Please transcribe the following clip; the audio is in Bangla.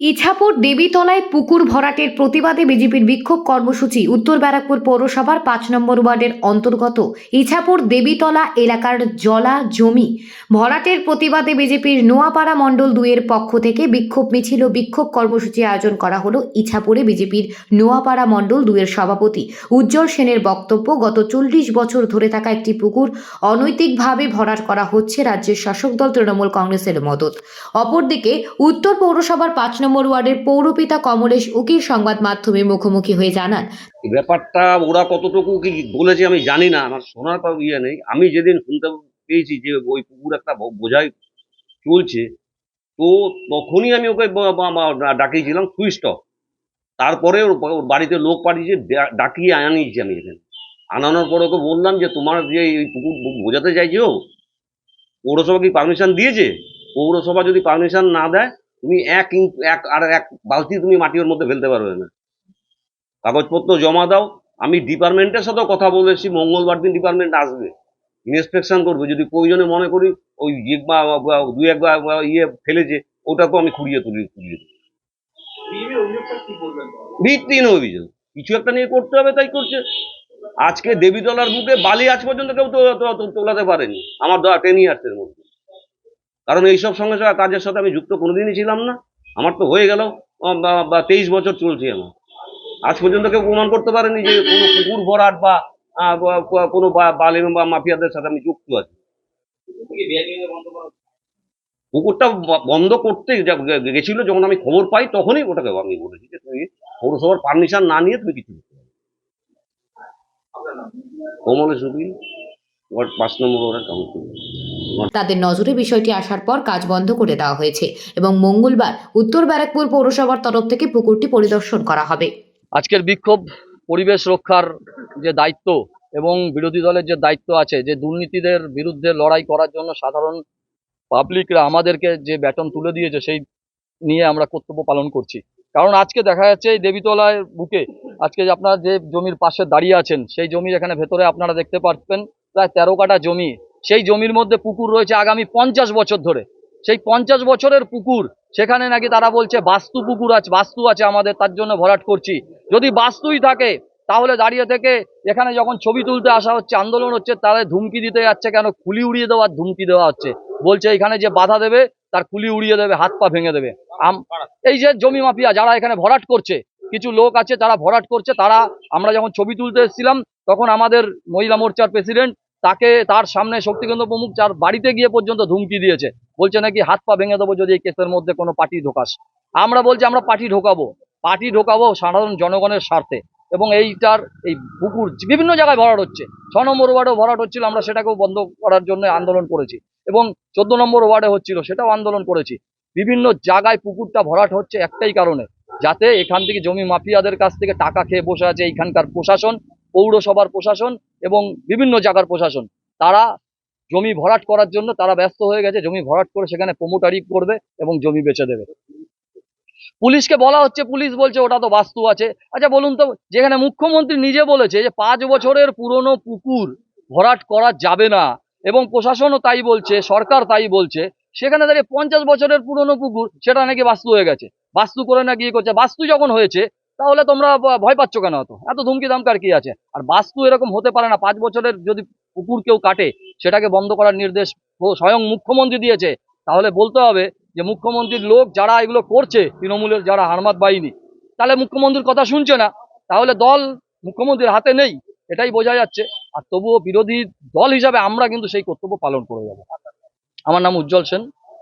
ইছাপুর দেবীতলায় পুকুর ভরাটের প্রতিবাদে বিজেপির বিক্ষোভ কর্মসূচি। উত্তর ব্যারাকপুর পৌরসভার পাঁচ নম্বর ওয়ার্ডের অন্তর্গত ইছাপুর দেবীতলা এলাকার জলা জমি। ভরাটের প্রতিবাদে বিজেপির নোয়াপাড়া মণ্ডল দুইয়ের পক্ষ থেকে বিক্ষোভ মিছিল বিক্ষোভ কর্মসূচি আয়োজন করা হলো ইছাপুরে বিজেপির নোয়াপাড়া মণ্ডল দুইয়ের সভাপতি। উজ্জ্বল সেনের বক্তব্য, গত চল্লিশ বছর ধরে থাকা একটি পুকুর অনৈতিকভাবে ভরাট করা হচ্ছে রাজ্যের শাসক দল তৃণমূল কংগ্রেসের মদত। অপরদিকে উত্তর পৌরসভার পাঁচ নম্বর ওয়ার্ডের পৌরপিতা কমলেশ উকিল সংবাদ মাধ্যমে মুখোমুখি হয়ে জানান। ব্যাপারটা ওরা কতটুকু কি বলেছে আমি জানি না, আমার শোনার কোনো ইয়ে নেই। আমি যেদিন শুনতে পেয়েছি যে ওই পুকুর একটা বোঝাই চলছে, তো তখনই আমি ওকে ডাকিয়েছিলাম সুইচ তারপরে ওর বাড়িতে লোক পাঠিয়েছে ডাকিয়ে আনিয়েছি আমি এখানে। আনানোর পর ওকে বললাম যে, তোমার যে এই পুকুর বোঝাতে চাইছো? পৌরসভা কি পারমিশন দিয়েছে? পৌরসভা যদি পারমিশন না দেয় তুমি এক ইঞ্চ এক আর এক বালতি তুমি মাটি ওর মধ্যে ফেলতে পারবে না। কাগজপত্র জমা দাও। আমি ডিপার্টমেন্টের সাথেও কথা বলেছি মঙ্গলবার দিন ডিপার্টমেন্ট আসবে। ইন্সপেকশন করবে। যদি প্রয়োজনে মনে করি ওই এক বা বা এক বা বা ইয়ে ফেলেছে ওটাকেও আমি খুঁড়িয়ে তুলি খুঁড়িয়ে তুলি। ভিত্তিহীন অভিযোগ। কিছু একটা নিয়ে করতে হবে তাই করছে। আজকে দেবীতলার বুকে বালি আজ পর্যন্ত কেউ তোলাতে পারেনি। আমার টেন ইয়ার্সের মধ্যে। কারণ এইসব সঙ্গে সঙ্গে কাজের সাথে আমি যুক্ত কোনোদিনই ছিলাম না। আমার তো হয়ে গেল বা- তেইশ বছর চলছে আমার। আজ পর্যন্ত কেউ প্রমাণ করতে পারেনি যে কোনো কুকুর ভরাট বা কোনো বালি বা মাফিয়াদের সাথে আমি যুক্ত আছি। কুকুরটা বন্ধ করতে গেছিল, যখন আমি খবর পাই তখনই ওটাকে আমি বলেছি যে তুমি পৌরসভার পারমিশন না নিয়ে তুমি কিছু করতে পারবে না। কমলেশ উকিল পাঁচ নম্বর ওয়ার্ডের কাউন্সিলর তাদের নজরে বিষয়টি আসার পর কাজ বন্ধ করে দেওয়া হয়েছে এবং মঙ্গলবার উত্তর ব্যারাকপুর পৌরসভার তরফ থেকে পুকুরটি পরিদর্শন করা হবে। আজকের বিক্ষোভ পরিবেশ রক্ষার যে দায়িত্ব এবং বিরোধী দলের যে দায়িত্ব আছে, যে দুর্নীতিদের বিরুদ্ধে লড়াই করার জন্য সাধারণ পাবলিকরা আমাদেরকে যে ব্যাটন তুলে দিয়েছে, সেই নিয়ে আমরা কর্তব্য পালন করছি। কারণ আজকে দেখা যাচ্ছে এই দেবীতলায় বুকে, আজকে আপনারা যে জমির পাশে দাঁড়িয়ে আছেন, সেই জমির এখানে ভেতরে আপনারা দেখতে পাচ্ছেন, প্রায় তেরো কাটা জমি সেই জমির মধ্যে পুকুর রয়েছে আগামী পঞ্চাশ বছর ধরে। সেই পঞ্চাশ বছরের পুকুর, সেখানে নাকি তারা বলছে বাস্তু পুকুর আছে, বাস্তু আছে আমাদের, তার জন্য ভরাট করছি। যদি বাস্তুই থাকে, তাহলে দাঁড়িয়ে থেকে এখানে যখন ছবি তুলতে আসা হচ্ছে, আন্দোলন হচ্ছে, তাহলে ধুমকি দিতে যাচ্ছে কেন? খুলি উড়িয়ে দেওয়ার ধুমকি দেওয়া হচ্ছে। বলছে এখানে যে বাধা দেবে, তার খুলি উড়িয়ে দেবে, হাত পা ভেঙে দেবে। আম- এই যে জমি মাফিয়া যারা এখানে ভরাট করছে, কিছু লোক আছে তারা ভরাট করছে, তারা আমরা যখন ছবি তুলতে এসেছিলাম, তখন আমাদের মহিলা মোর্চার প্রেসিডেন্ট তাকে তার সামনে শক্তিকেন্দ্র প্রমুখ যার বাড়িতে গিয়ে পর্যন্ত ধুমকি দিয়েছে। বলছে নাকি হাত পা ভেঙে দেবো যদি এই কেসের মধ্যে কোনো পার্টি ঢোকাস। আমরা বলছি আমরা পার্টি ঢোকাবো। পার্টি ঢোকাবো সাধারণ জনগণের স্বার্থে। এবং এইটার এই পুকুর বিভিন্ন জায়গায় ভরাট হচ্ছে। ছ নম্বর ওয়ার্ডেও ভরাট হচ্ছিল, আমরা সেটাকেও বন্ধ করার জন্য আন্দোলন করেছি। এবং চোদ্দ নম্বর ওয়ার্ডে হচ্ছিল, সেটাও আন্দোলন করেছি। বিভিন্ন জায়গায় পুকুরটা ভরাট হচ্ছে একটাই কারণে। যাতে এখান থেকে জমি মাফিয়াদের কাছ থেকে টাকা খেয়ে বসে আছে এইখানকার প্রশাসন পৌরসভার প্রশাসন এবং বিভিন্ন জায়গার প্রশাসন। তারা জমি ভরাট করার জন্য তারা ব্যস্ত হয়ে গেছে। জমি ভরাট করে সেখানে প্রমোটারি করবে এবং জমি বেচে দেবে। পুলিশকে বলা হচ্ছে, পুলিশ বলছে ওটা তো বাস্তু আছে। আচ্ছা বলুন তো, যেখানে মুখ্যমন্ত্রী নিজে বলেছে যে পাঁচ বছরের পুরনো পুকুর ভরাট করা যাবে না এবং প্রশাসনও তাই বলছে, সরকার তাই বলছে, সেখানে দাঁড়িয়ে পঞ্চাশ বছরের পুরনো পুকুর, সেটা নাকি বাস্তু হয়ে গেছে। বাস্তু করে নাকি করছে। বাস্তু যখন হয়েছে তাহলে তোমরা ভয় পাচ্ছ কেন অত এত ধুমকি দামকার কি আছে? আর বাস্তু এরকম হতে পারে না। পাঁচ বছরের যদি পুকুর কেউ কাটে, সেটাকে বন্ধ করার নির্দেশ স্বয়ং মুখ্যমন্ত্রী দিয়েছে, তাহলে বলতে হবে যে মুখ্যমন্ত্রীর লোক যারা এগুলো করছে, তৃণমূলের যারা হারমাত বাহিনী, তাহলে মুখ্যমন্ত্রীর কথা শুনছে না। তাহলে দল মুখ্যমন্ত্রীর হাতে নেই, এটাই বোঝা যাচ্ছে। আর তবুও বিরোধী দল হিসাবে আমরা কিন্তু সেই কর্তব্য পালন করে যাব। আমার নাম উজ্জ্বল সেন।